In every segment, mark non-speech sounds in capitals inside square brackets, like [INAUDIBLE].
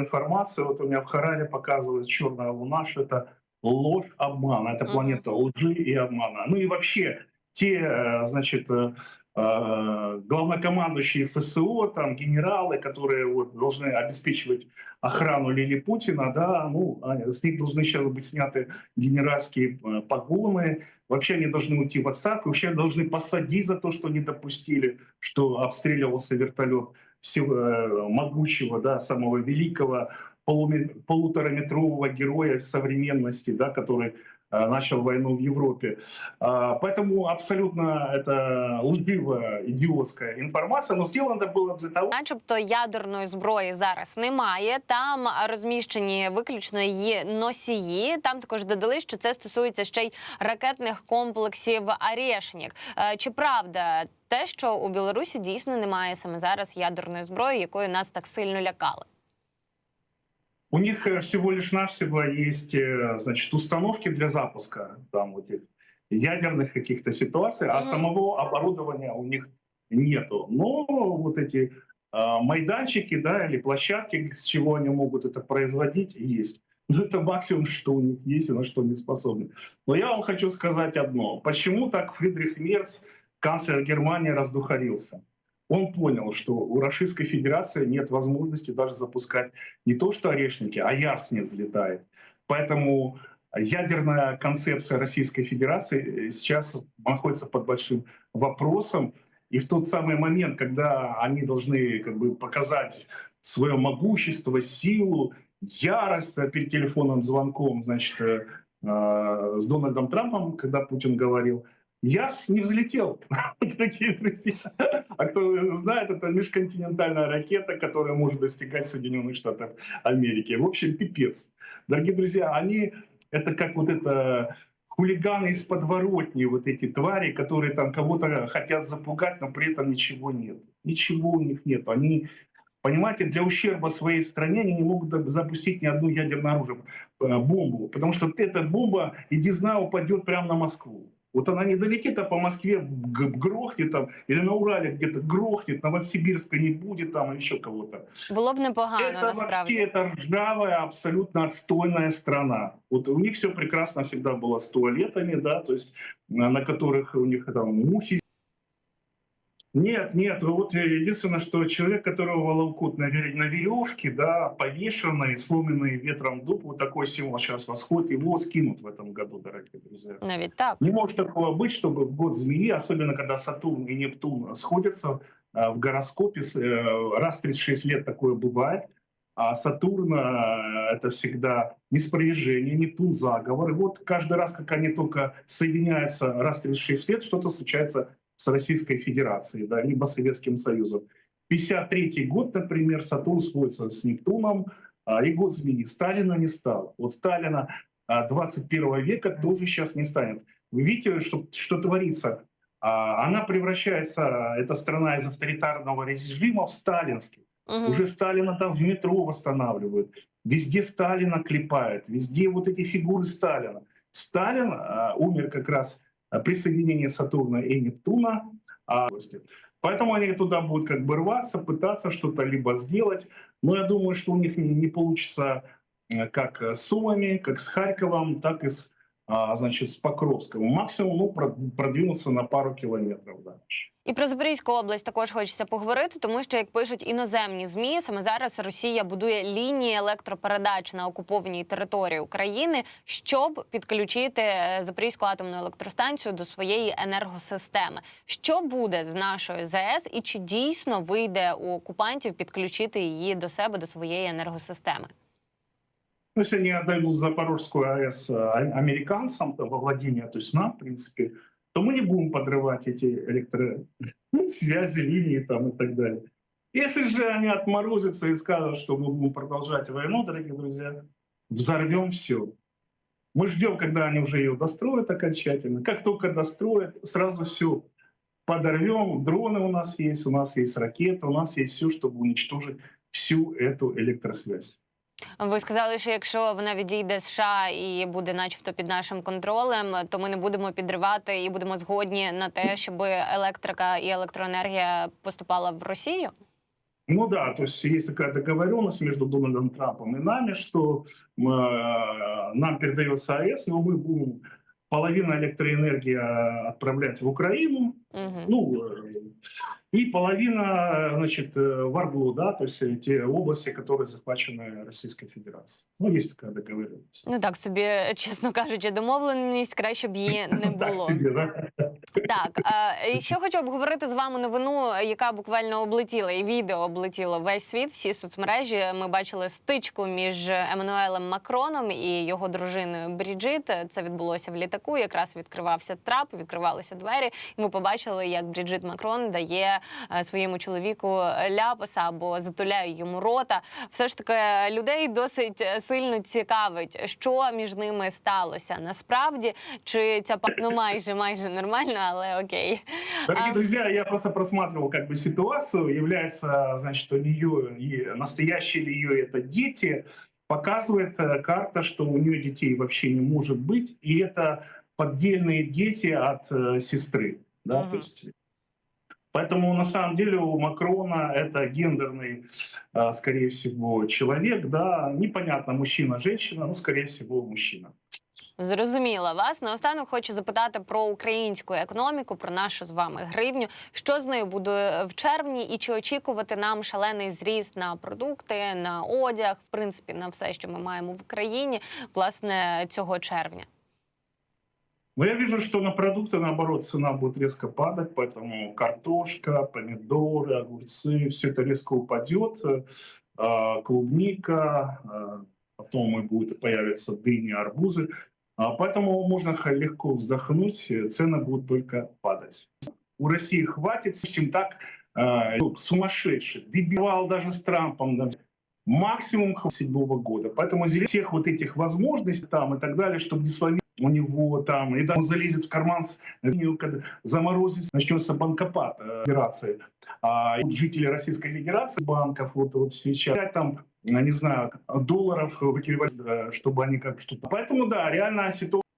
информация. Вот у меня в Хараре показывает черная луна, что это ложь, обман. Это планета лжи и обмана. Ну и вообще те, э, значит, э, э, главнокомандующие ФСО, там генералы, которые вот, должны обеспечивать охрану Лили Путина, да, ну, с них должны сейчас быть сняты генеральские погоны, вообще они должны уйти в отставку, вообще должны посадить за то, что не допустили, что обстреливался вертолет могучего, да, самого великого полутораметрового героя современности, да, который э, начал войну в Европе. А, Поэтому абсолютно это лживая, идиотская информация, но сделано это было для того, Начебто ядерної зброї зараз немає. Там розміщені виключно її носії. Там також додали, що це стосується ще й ракетних комплексів Арєшнік. Е, Чи правда те, що у Білорусі дійсно немає саме зараз ядерної зброї, якою нас так сильно лякали? У них э, всего лишь навсего есть, э, значит, установки для запуска там вот этих ядерных каких-то ситуаций, а самого оборудования у них нету. Но вот эти а, майданчики, да, или площадки, с чего они могут это производить, есть. Ну, это максимум, что у них есть и на что они способны. Но я вам хочу сказать одно. Почему так Фридрих Мерц, канцлер Германии, раздухарился? Он понял, что у Российской Федерации нет возможности даже запускать не то что орешники, а ярс не взлетает. Поэтому ядерная концепция Российской Федерации э, сейчас находится под большим вопросом. И в тот самый момент, когда они должны как бы, показать свое могущество, силу, ярость э, перед телефонным звонком, значит, э, э, с Дональдом Трампом, когда Путин говорил, Ярс не взлетел, [LAUGHS] дорогие друзья. А кто знает, это межконтинентальная ракета, которая может достигать Соединенных Штатов Америки. В общем, пипец. Дорогие друзья, они это как вот это хулиганы из подворотни, вот эти твари, которые там кого-то хотят запугать, но при этом ничего нет. Ничего у них нет. Они, понимаете, для ущерба своей стране они не могут запустить ни одну ядерное оружие, э, бомбу, потому что эта бомба, иди знай, упадет прямо на Москву. Вот она не долетит, а по Москве грохнет там, или на Урале где-то грохнет, Новосибирска не будет там, еще кого-то. Було б непогано Это вообще насправді. это ржавая, абсолютно отстойная страна. Вот у них все прекрасно всегда было с туалетами, да, то есть на которых у них там мухи. Нет, нет, вот единственное, что человек, которого волокут на, вер- на веревке, да, повешенный, сломанный ветром дуб, вот такой символ сейчас восходит, его скинут в этом году, дорогие друзья. Навіть так. Не может такого быть, чтобы в год змеи, особенно когда Сатурн и Нептун сходятся э, в гороскопе, э, раз в 36 лет такое бывает, а Сатурн э, это всегда неспровержение, Нептун заговор. И вот каждый раз, как они только соединяются раз в 36 лет, что-то случается с Российской Федерацией, да, либо Советским Союзом. 53 год, например, Сатурн сходится с Нептуном, а, и год змеи. Сталина не стало. Вот Сталина а, 21 века тоже сейчас не станет. Вы видите, что, что творится? А, Она превращается, эта страна из авторитарного режима в сталинский. Мгм. Уже Сталина там в метро восстанавливают. Везде Сталина клепают. Везде вот эти фигуры Сталина. Сталин а, умер как раз а, при соединении Сатурна и Нептуна. а, Поэтому они туда будут как бы рваться, пытаться что-то либо сделать. Но я думаю, что у них не, не получится э, как э, с Сумами, как с Харьковом, так и с, значит, с Покровском. Максимум ну, продвинуться на пару километров дальше. І про Запорізьку область також хочеться поговорити, тому що як пишуть іноземні змі, саме зараз Росія будує лінії електропередач на окупованій території України, щоб підключити е, Запорізьку атомну електростанцію до своєї енергосистеми. Що буде з нашою ЗАЕС, і чи дійсно вийде у окупантів підключити її до себе до своєї енергосистеми? Ну, если они отдадут Запорожскую АЭС э, а- американцам то во владение, то есть нам, в принципе, то мы не будем подрывать эти электросвязи, [LAUGHS] линии там и так далее. Если же они отморозятся и скажут, что мы будем продолжать войну, дорогие друзья, взорвем все. Мы ждем, когда они уже ее достроят окончательно. Как только достроят, сразу все подорвем. Дроны у нас есть, у нас есть ракеты, у нас есть все, чтобы уничтожить всю эту электросвязь. Ви сказали, що якщо вона відійде з США і буде, начебто, під нашим контролем, то ми не будемо підривати і будемо згодні на те, щоб електрика і електроенергія поступала в Росію. Ну да, то есть есть такая договоренность между Дональдом Трампом и нами, что э, нам передается АЭС, но мы будем половину электроэнергии э, отправлять в Украину, Мгм. ну, э, и половина, значит, э, в Ордлу, да, то есть э, те области, которые захвачены Российской Федерацией. Ну, есть такая договоренность. Ну так собі, [LAUGHS] чесно кажучи, домовленість краще б її не [LAUGHS] Так було. себе, да? Так, е, і ще хочу обговорити з вами новину, яка буквально облетіла, і відео облетіло весь світ, всі соцмережі. Ми бачили стичку між Еммануелем Макроном і його дружиною Бріджит. Це відбулося в літаку. Якраз відкривався трап, відкривалися двері. І ми побачили, як Бріджит Макрон дає е, своєму чоловіку ляпаса або затуляє йому рота. Все ж таки людей досить сильно цікавить, що між ними сталося. Насправді, чи ця ну майже майже нормально, але окей. Дорогие А- друзья, я просто просматривал как бы ситуацию, является, значит, у нее и настоящие ли ее это дети, показывает э, карта, что у нее детей вообще не может быть, и это поддельные дети от э, сестры, да, Мгм. то есть Поэтому на самом деле у Макрона это гендерный, э, скорее всего, человек, да, непонятно, мужчина, женщина, но скорее всего мужчина. Зрозуміла вас. Наостанок хочу запитати про українську економіку, про нашу з вами гривню. Що з нею буде в червні, і чи очікувати нам шалений зріст на продукти, на одяг, в принципі, на все, що ми маємо в Україні, власне, цього червня? Но я вижу, что на продукты, наоборот, цена будет резко падать, поэтому картошка, помидоры, огурцы, все это резко упадет. Э, Клубника, э, потом и будет появиться дыни, арбузы. А Поэтому можно легко вздохнуть, э, цены будут только падать. У России хватит, чем так, э, ну, сумасшедший, дебивал даже с Трампом, да, максимум седьмого года. Поэтому Зеленский всех вот этих возможностей там и так далее, чтобы не словить у него там, и там он залезет в карман, с- э, когда заморозится, начнется банкопад э, операции. А жители Российской Федерации, банков, вот, вот сейчас, там, не знаю, долларов в эквиваленте, э, чтобы они как что-то... Поэтому, да, реальная ситуация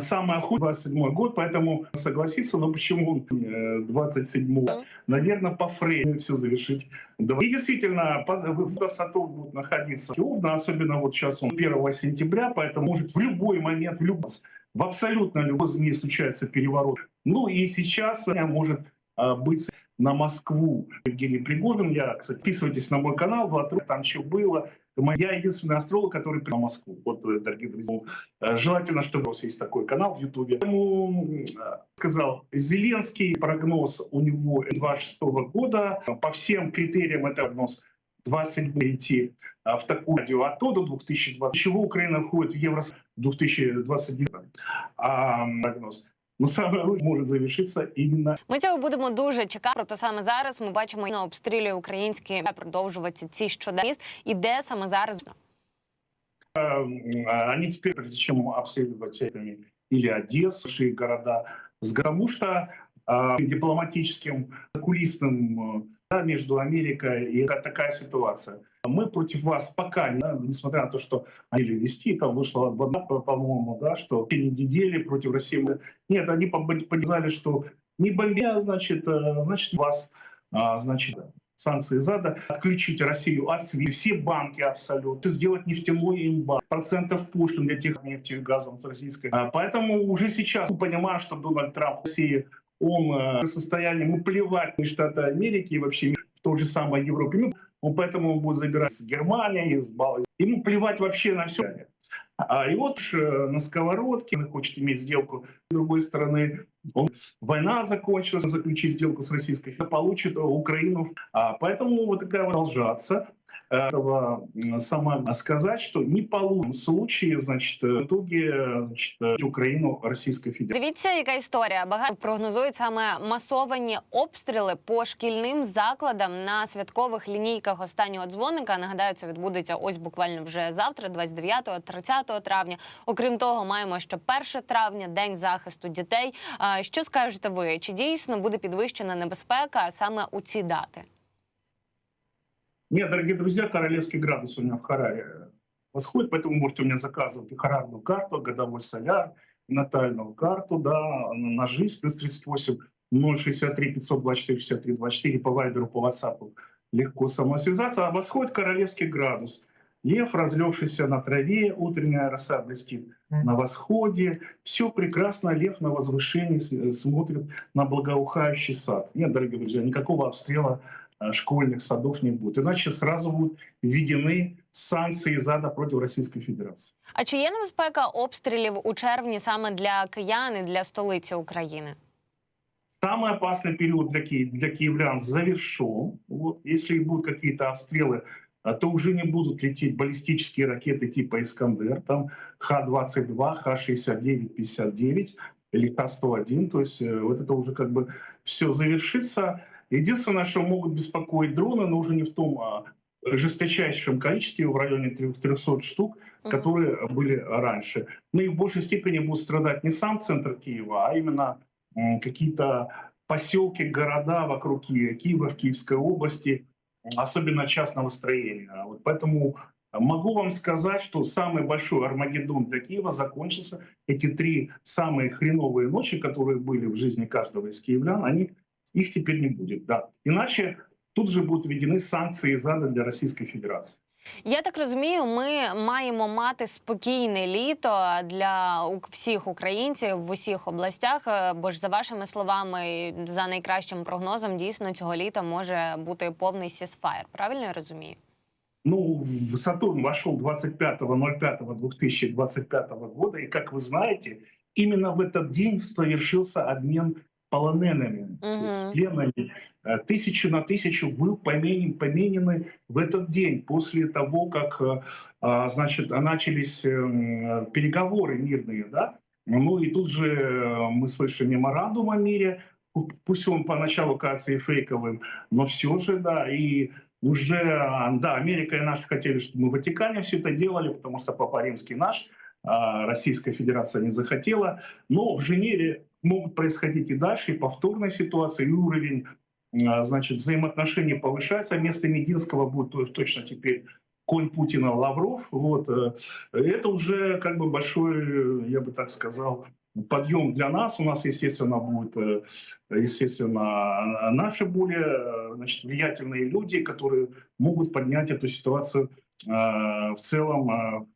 Самое худшее 27 год, поэтому согласиться, но почему э, 27 Наверное, по Фрейду все завершить. И действительно, в высоту будет находиться Киевна, особенно вот сейчас он 1 сентября, поэтому может в любой момент, в, люб... в абсолютно любой ЗМИ случается переворот. Ну и сейчас э, может э, быть на Москву Евгений Пригожин. Я, кстати, подписывайтесь на мой канал, Влад там что было. Я единственный астролог, который в Москву. Вот, э, дорогие друзья, э, желательно, чтобы у вас есть такой канал в Ютубе. Поэтому, э, сказал, Зеленский прогноз у него 26 года. По всем критериям это прогноз 27 перейти а, в такую радио АТО до 2020. Чего Украина входит в Евро 2029 а, прогноз. Но самое лучшее может завершиться именно Ми цього будемо дуже чекати. Проте саме зараз ми бачимо, на обстрілює українські продовжувати ці щоденні міст. І де саме зараз М, а они теперь, прежде чем обследовать этими или Одессу, большие города, с- потому что а, дипломатическим, кулисным э, да, между Америкой и та- такая ситуация. Мы против вас пока, не- несмотря на то, что они вести, там вышла вода, по- по-моему, да, что течение недели против России. Нет, они показали, что не бомбя, значит, э, значит вас, а, значит, санкции ЗАДа, отключить Россию от СВИ, все банки абсолютно, сделать нефтяной эмбарго, процентов пошлин для тех нефти и газом с российской. А, Поэтому уже сейчас мы понимаем, что Дональд Трамп в России, он э, в состоянии ему плевать на Штаты Америки и вообще в той же самой Европе. Ну, он поэтому будет забирать с Германии, с Балтии. Ему плевать вообще на все. А, и вот э, на сковородке он хочет иметь сделку. С другой стороны, он, война закончилась, заключить сделку с Российской Федерацией, получит Украину. А, поэтому вот такая вот продолжаться. Этого м, сама сказать, что не получим случае, значит, в итоге значит, э, Украину Российской Федерации. Дивіться, яка історія. Багато прогнозують саме масовані обстріли по шкільним закладам на святкових лінійках останнього дзвоника. Нагадаю, це відбудеться ось буквально вже завтра, 29-30 травня. Окрім того, маємо ще 1 травня, день захисту дітей. А, Що скажете ви? Чи дійсно буде підвищена небезпека саме у ці дати? Нет, дорогие друзья, королевский градус у меня в Хараре восходит, поэтому можете у меня заказывать и харарную карту, годовой соляр, натальную карту, да, на, на жизнь, плюс 38 063 524 63 24 по вайберу, по ватсапу легко самосвязаться. А восходит королевский градус. Лев, разлегшийся на траве, утренняя роса блестит на восходе. Все прекрасно, лев на возвышении с- смотрит на благоухающий сад. Нет, дорогие друзья, никакого обстрела э, школьных садов не будет. Иначе сразу будут введены санкции ЗАДа против Российской Федерации. А чи є небезпека обстрілів у червні саме для киян і для столиці України? Самый опасный период для, ки- для киевлян завершен. Вот. Если и будут какие-то обстрелы, а, то уже не будут лететь баллистические ракеты типа «Искандер», там Х-22, Х-69, 59 или Х-101. То есть э, вот это уже как бы все завершится. Единственное, что могут беспокоить дроны, но уже не в том а, жесточайшем количестве, в районе трех- 300 штук, которые были раньше. Ну и в большей степени будет страдать не сам центр Киева, а именно какие-то поселки, города вокруг Киева, Киева в Киевской области, особенно частного строения. Вот поэтому могу вам сказать, что самый большой Армагеддон для Киева закончится. Эти три самые хреновые ночи, которые были в жизни каждого из киевлян, они, их теперь не будет. Да. Иначе тут же будут введены санкции ЗАДа для Российской Федерации. Я так розумію, ми маємо мати спокійне літо для всіх українців в усіх областях. е, Бо ж за вашими словами, за найкращим прогнозом, дійсно цього літа може бути повний сісфаєр. Правильно я розумію? Ну, в Сатурн вошел 25.05.2025 года, и, как вы знаете, именно в этот день совершился обмен полоненными, то есть пленными. Э, Тысячу на тысячу был поменен, поменены в этот день, после того, как э, а, значит, начались эм, переговоры мирные, да, ну и тут же э, мы слышим меморандум о мире, Пу- пусть он поначалу кажется и фейковым, но все же, да, и уже, а, да, Америка и наши хотели, чтобы мы в Ватикане все это делали, потому что Папа Римский наш, а Российская Федерация не захотела. Но в Женеве могут происходить и дальше, и повторные ситуации, и уровень а, значит, взаимоотношений повышается. Вместо Мединского будет то- точно теперь конь Путина Лавров. Вот. э, Это уже как бы большой, я бы так сказал, подъем для нас. У нас, естественно, будет, э, естественно, наши более э, значит, влиятельные люди, которые могут поднять эту ситуацию в целом.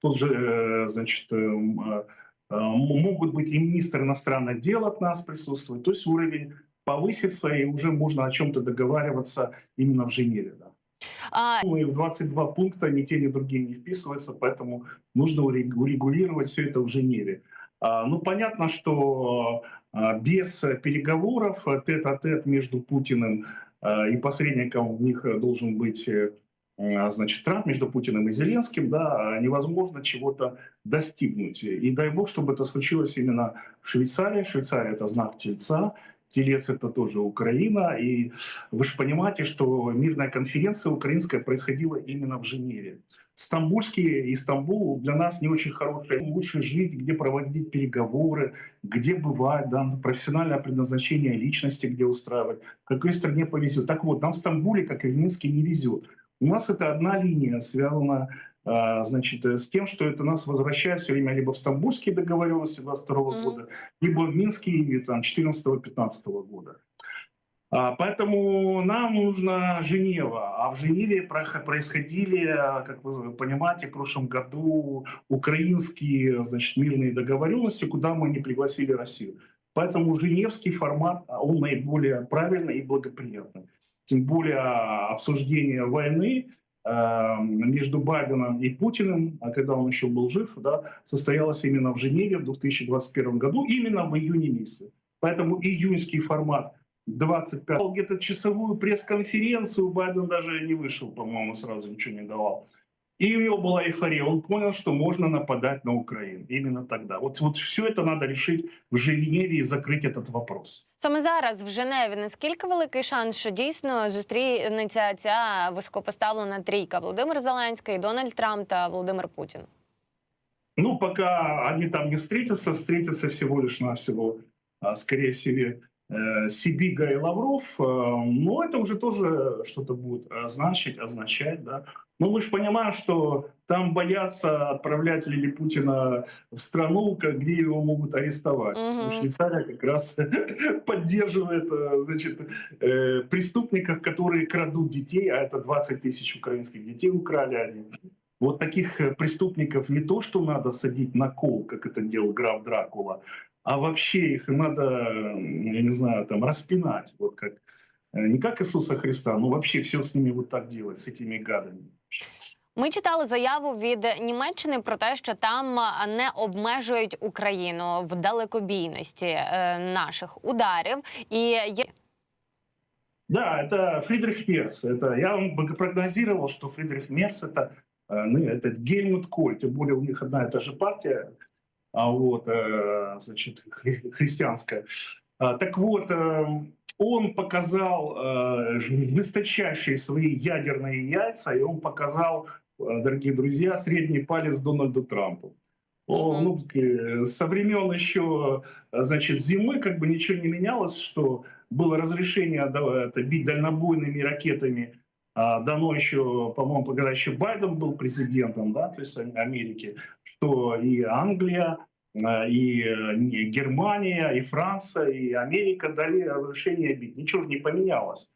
Тот же, значит, могут быть и министр иностранных дел от нас присутствовать. То есть уровень повысится, и уже можно о чем-то договариваться именно в Женеве. Да. А, Ну и в 22 пункта ни те, ни другие не вписываются, поэтому нужно урег- урегулировать все это в Женеве. А, Ну, понятно, что а, без переговоров э, тет-а-тет между Путиным а, и посредником в них э, должен быть э, а, значит, Трамп между Путиным и Зеленским, да, а невозможно чего-то достигнуть. И дай бог, чтобы это случилось именно в Швейцарии. Швейцария – это знак Тельца, Телец – это тоже Украина. И вы же понимаете, что мирная конференция украинская происходила именно в Женеве. Стамбульский и Стамбул для нас не очень хорошие. Лучше жить, где проводить переговоры, где бывать, да, профессиональное предназначение личности, где устраивать, в какой стране повезет. Так вот, нам в Стамбуле, как и в Минске, не везет. У нас это одна линия связана а, значит, э, с тем, что это нас возвращает все время либо в стамбульские договоренности 22 Мгм. года, либо в Минске там 14-15 года. А, Поэтому нам нужна Женева. А в Женеве происходили, а, как вы понимаете, в прошлом году украинские значит, мирные договоренности, куда мы не пригласили Россию. Поэтому женевский формат, он наиболее правильный и благоприятный. Тем более обсуждение войны э, между Байденом и Путиным, а когда он еще был жив, да, состоялось именно в Женеве в 2021 году, именно в июне месяце. Поэтому июньский формат 25 где-то часовую пресс-конференцию Байден даже не вышел, по-моему, сразу ничего не давал. И у него была эйфория. Он понял, что можно нападать на Украину. Именно тогда. Вот, вот все это надо решить в Женеве и закрыть этот вопрос. саме зараз в Женеві наскільки великий шанс, що дійсно зустрінеться ця високопоставлена трійка Володимир Зеленський, Дональд Трамп та Володимир Путін? Ну, пока они там не встретятся, встретятся всего лишь навсего, а, скорее всего, э, Сибига и Лавров, э, ну, это уже тоже что-то будет э, значить, означать, да. Но мы же понимаем, что там боятся отправлять Лили Путина в страну, где его могут арестовать. Мгм. Ну, Швейцария как раз [LAUGHS] поддерживает э, значит, э, преступников, которые крадут детей, а это 20 тысяч украинских детей украли они. Вот таких э, преступников не то, что надо садить на кол, как это делал граф Дракула, а вообще их надо, м, я не знаю, там распинать, вот как э, не как Иисуса Христа, но вообще все с ними вот так делать, с этими гадами. Ми читали заяву від Німеччини про те, що там а, не обмежують Україну в далекобійності е, наших ударів. І є Да, это Фридрих Мерц. Это, я вам бы прогнозировал, что Фридрих Мерц это, э, ну, это Гельмут Коль, тем более у них одна и та же партия, а вот, э, значит, хри- [LAUGHS] христианская. А, Так вот, э, он показал э, жесточайшие свои ядерные яйца, и он показал, э, дорогие друзья, средний палец Дональду Трампу. Он, ну, со времен еще, значит, зимы как бы ничего не менялось, что было разрешение да, это, бить дальнобойными ракетами дано еще, по-моему, когда еще Байден был президентом, да, то есть Ам- Америки, что и Англия, а, и э, Германия, и Франция, и Америка дали разрешение бить. Ничего же не поменялось.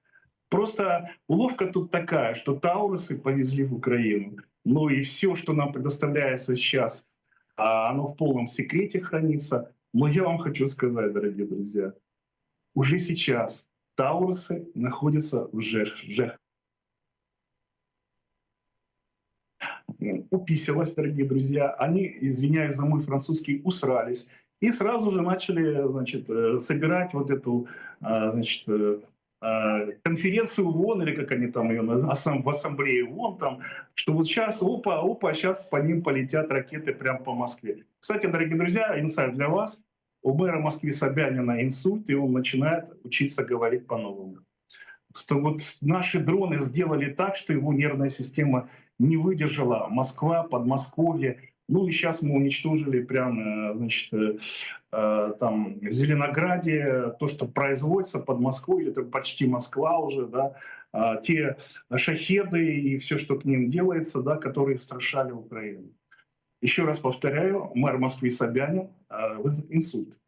Просто уловка тут такая, что Таурусы повезли в Украину. Ну и все, что нам предоставляется сейчас, а, оно в полном секрете хранится. Но я вам хочу сказать, дорогие друзья, уже сейчас Таурусы находятся в Жех. Жех. Уписалось, дорогие друзья. Они, извиняюсь за мой французский, усрались. И сразу же начали, значит, э, собирать вот эту, а, значит, э, конференцию в ООН, или как они там ее называют, в ассамблее ООН, там, что вот сейчас, опа, опа, сейчас по ним полетят ракеты прямо по Москве. Кстати, дорогие друзья, инсайт для вас. У мэра Москвы Собянина инсульт, и он начинает учиться говорить по-новому. Что вот наши дроны сделали так, что его нервная система не выдержала. Москва, Подмосковье. Ну и сейчас мы уничтожили прямо, э, значит, э, э, там в Зеленограде то, что производится под Москвой, это почти Москва уже, да, а, те шахеды и все, что к ним делается, да, которые страшали Украину. Еще раз повторяю, мэр Москвы Собянин, инсульт.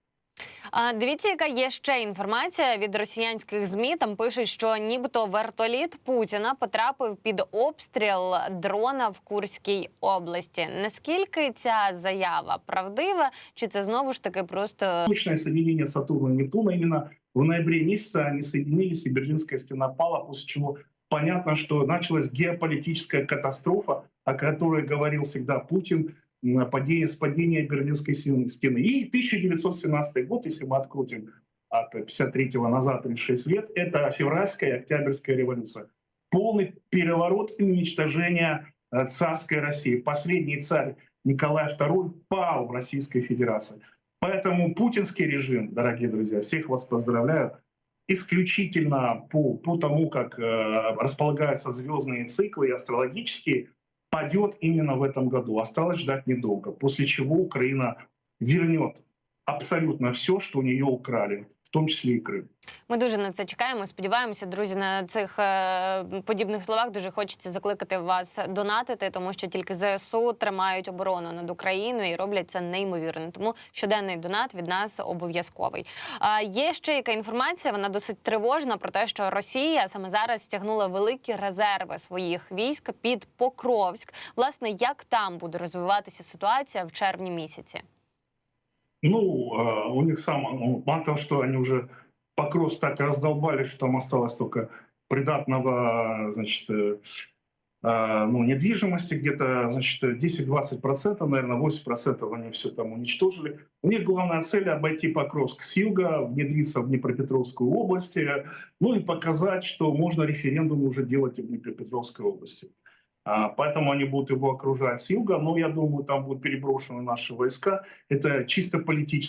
А, Дивіться, яка є ще інформація від росіянських змі. Там пишуть, що нібито вертоліт Путіна потрапив під обстріл дрона в Курській області. Наскільки ця заява правдива, чи це знову ж таки просто Точное соединение Сатурна и Нептуна именно в ноябре месяце они соединились, и Берлинская стена пала, после чего понятно, что началась геополитическая катастрофа, о которой говорил всегда Путин, м, падение, с падения Берлинской стены. И 1917 год, если мы открутим от 53-го назад 36 лет, это февральская и октябрьская революция. Полный переворот и уничтожение э, царской России. Последний царь Николай II пал в Российской Федерации. Поэтому путинский режим, дорогие друзья, всех вас поздравляю, исключительно по, по тому, как э, располагаются звездные циклы и астрологические, падет именно в этом году. Осталось ждать недолго, после чего Украина вернет абсолютно все, что у нее украли, в том числе и Крым. Ми дуже на це чекаємо. Сподіваємося, друзі, на цих е, подібних словах дуже хочеться закликати вас донатити, тому що тільки ЗСУ тримають оборону над Україною і роблять це неймовірно. Тому щоденний донат від нас обов'язковий. А є ще яка інформація? Вона досить тривожна про те, що Росія саме зараз стягнула великі резерви своїх військ під Покровськ. Власне, як там буде розвиватися ситуація в червні місяці? Ну, э, у них сам, ну, мало того, что они уже Покров так раздолбали, что там осталось только придатного, значит, э, э, ну, недвижимости где-то, значит, 10-20%, наверное, 80% они все там уничтожили. У них главная цель обойти Покровск с юга, внедриться в Днепропетровскую область, э, ну и показать, что можно референдум уже делать в Днепропетровской области. А, Поэтому они будут его окружать с юга, но я думаю, там будут переброшены наши войска. Это чисто политическая